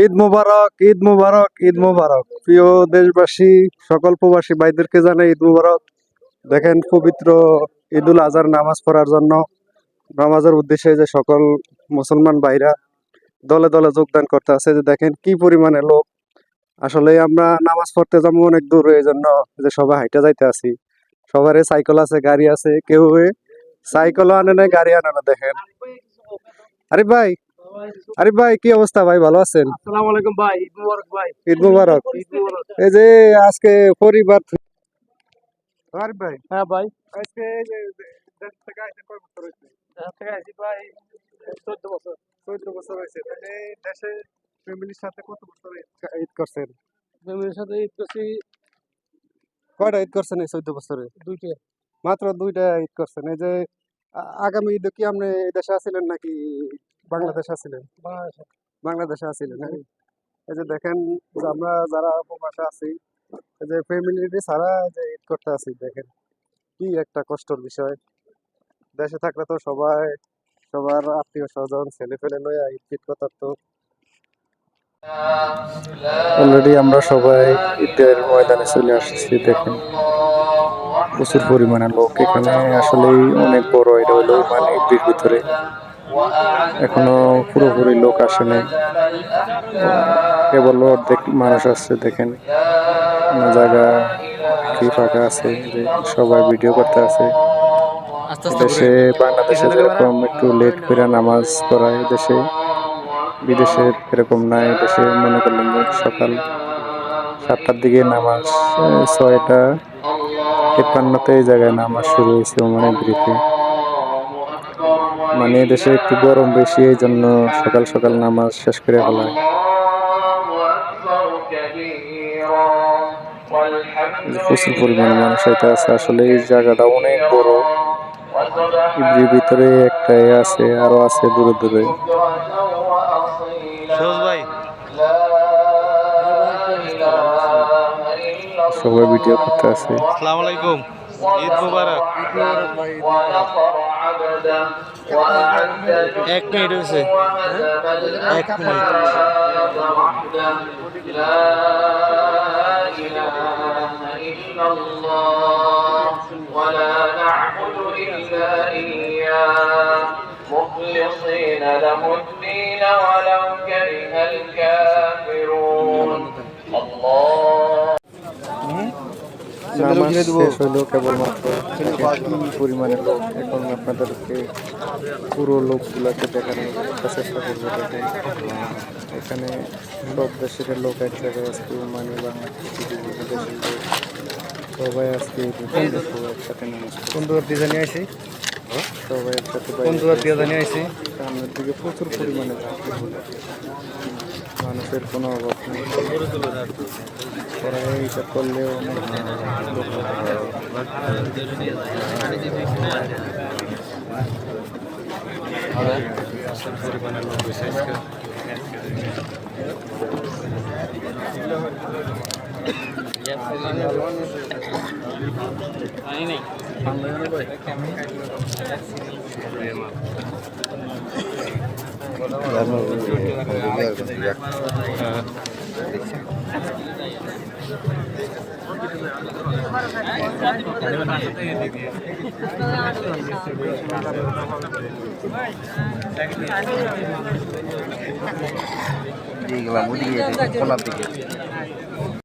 ঈদ মুবারক ঈদ মুবারক ঈদ মুবারক। প্রিয় দেশবাসী, সকল প্রবাসী ভাইদেরকে জানাই ঈদ মুবারক। দেখেন, পবিত্র ঈদুল আজহার নামাজ পড়ার জন্য নামাজের উদ্দেশ্যে যে সকল মুসলমান ভাইরা দলে দলে যোগদান করতে আছে, যে দেখেন কি পরিমাণে লোক। আসলে আমরা নামাজ পড়তে যাব অনেক দূর, এই জন্য যে সবাই হাইটা যাইতে আছি। সবারই সাইকেল আছে, গাড়ি আছে, কেউ সাইকেলও আনে না গাড়ি আনে না দেখেন। আরে ভাই আরে ভাই কি অবস্থা ভাই? ভালো আছেন? আসসালামু আলাইকুম ভাই ঈদ মুবারক ভাই। ঈদ মুবারক। এই যে আজকে পরিবার থে- ভাই। হ্যাঁ ভাই। আজকে দেশ থেকে আইসা কয় বছর হয়েছে ঢাকা থেকে আসি ভাই চোদ্দ বছর। চৌদ্দ বছর হয়েছে তাহলে দেশে ফ্যামিলির সাথে কত বছর ঈদ- করছেন? ফ্যামিলির সাথে ঈদ করছি কয়টা ঈদ করছেন এই চৌদ্দ বছরে? দুইটা। মাত্র দুইটা ঈদ করছেন। এই যে আগামী ঈদে কি আপনি এই দেশে আছিলেন নাকি বাংলাদেশে আছিলেন? বাংলাদেশে হ্যাঁ? এই যে দেখেন যে আমরা যারা প্রবাসে আছি, এই যে ফ্যামিলি ছাড়া যে ঈদ করতে আছি, দেখেন কি একটা কষ্টের বিষয়। দেশে থাকলে তো সবাই, সবার আত্মীয় স্বজন ছেলে ফেলে লইয়া ঈদ ঈদ করতে তো। অলরেডি আমরা সবাই ঈদের ময়দানে চলে আসছি, দেখেন। প্রচুর পরিমাণে লোক এখানে। আসলেই অনেক বড়, এটা হলো মানে ঈদের ভিতরে। এখনও পুরোপুরি লোক আসে নাই। কেবল অর্ধেক মানুষ আসছে দেখেন। জায়গা কি ফাঁকা আছে যে সবাই ভিডিও করতে আছে। দেশে বাংলাদেশে যেরকম একটু লেট করে নামাজ পড়ায় দেশে বিদেশে এরকম নাই। দেশে মনে করলেন যে সকাল সাতটার দিকে নামাজ ছয়টা তেপ্পান্নতে এই জায়গায় নামাজ শুরু হয়েছে মানে ব্রিতে মানে দেশে একটু গরম বেশি এই জন্য সকাল সকাল নামাজ শেষ করে ফেলায় প্রচুর পরিমাণে মানুষ এটা আছে। আসলে এই জায়গাটা অনেক বড়। ভিতরে একটাই আছে আরও আছে দূরে দূরে। সবাই ভিডিও করতে আছে। আসসালামু আলাইকুম। ঈদ মুবারক এক মিনিট হয়েছে এক মিনিট ولا نعبد إلا إياه مخلصين له الدين ولو كره الكافرون নামাজ শেষ হলো কেবলমাত্র পরিমাণে লোক। এখন আপনাদেরকে পুরো লোকগুলোকে দেখানোর চেষ্টা করব দেখেন এখানে সব দেশের লোক এক জায়গায় আসতে মানে বাংলাদেশ বিভিন্ন দেশের লোক সবাই আজকে একসাথে সুন্দর ডিজাইন কোন দূর দিয়ে জানিয়ে আইছি সবাই একসাথে কোন দূর দিয়ে জানিয়ে আইছি সামনের দিকে প্রচুর পরিমাণে যাত্রী হলো। মানুষের কোনো অভাব নেই ওরা এইটা করলেও অনেক লোক হবে। দিয়ে গেলাম ওদিকে খোলার দিকে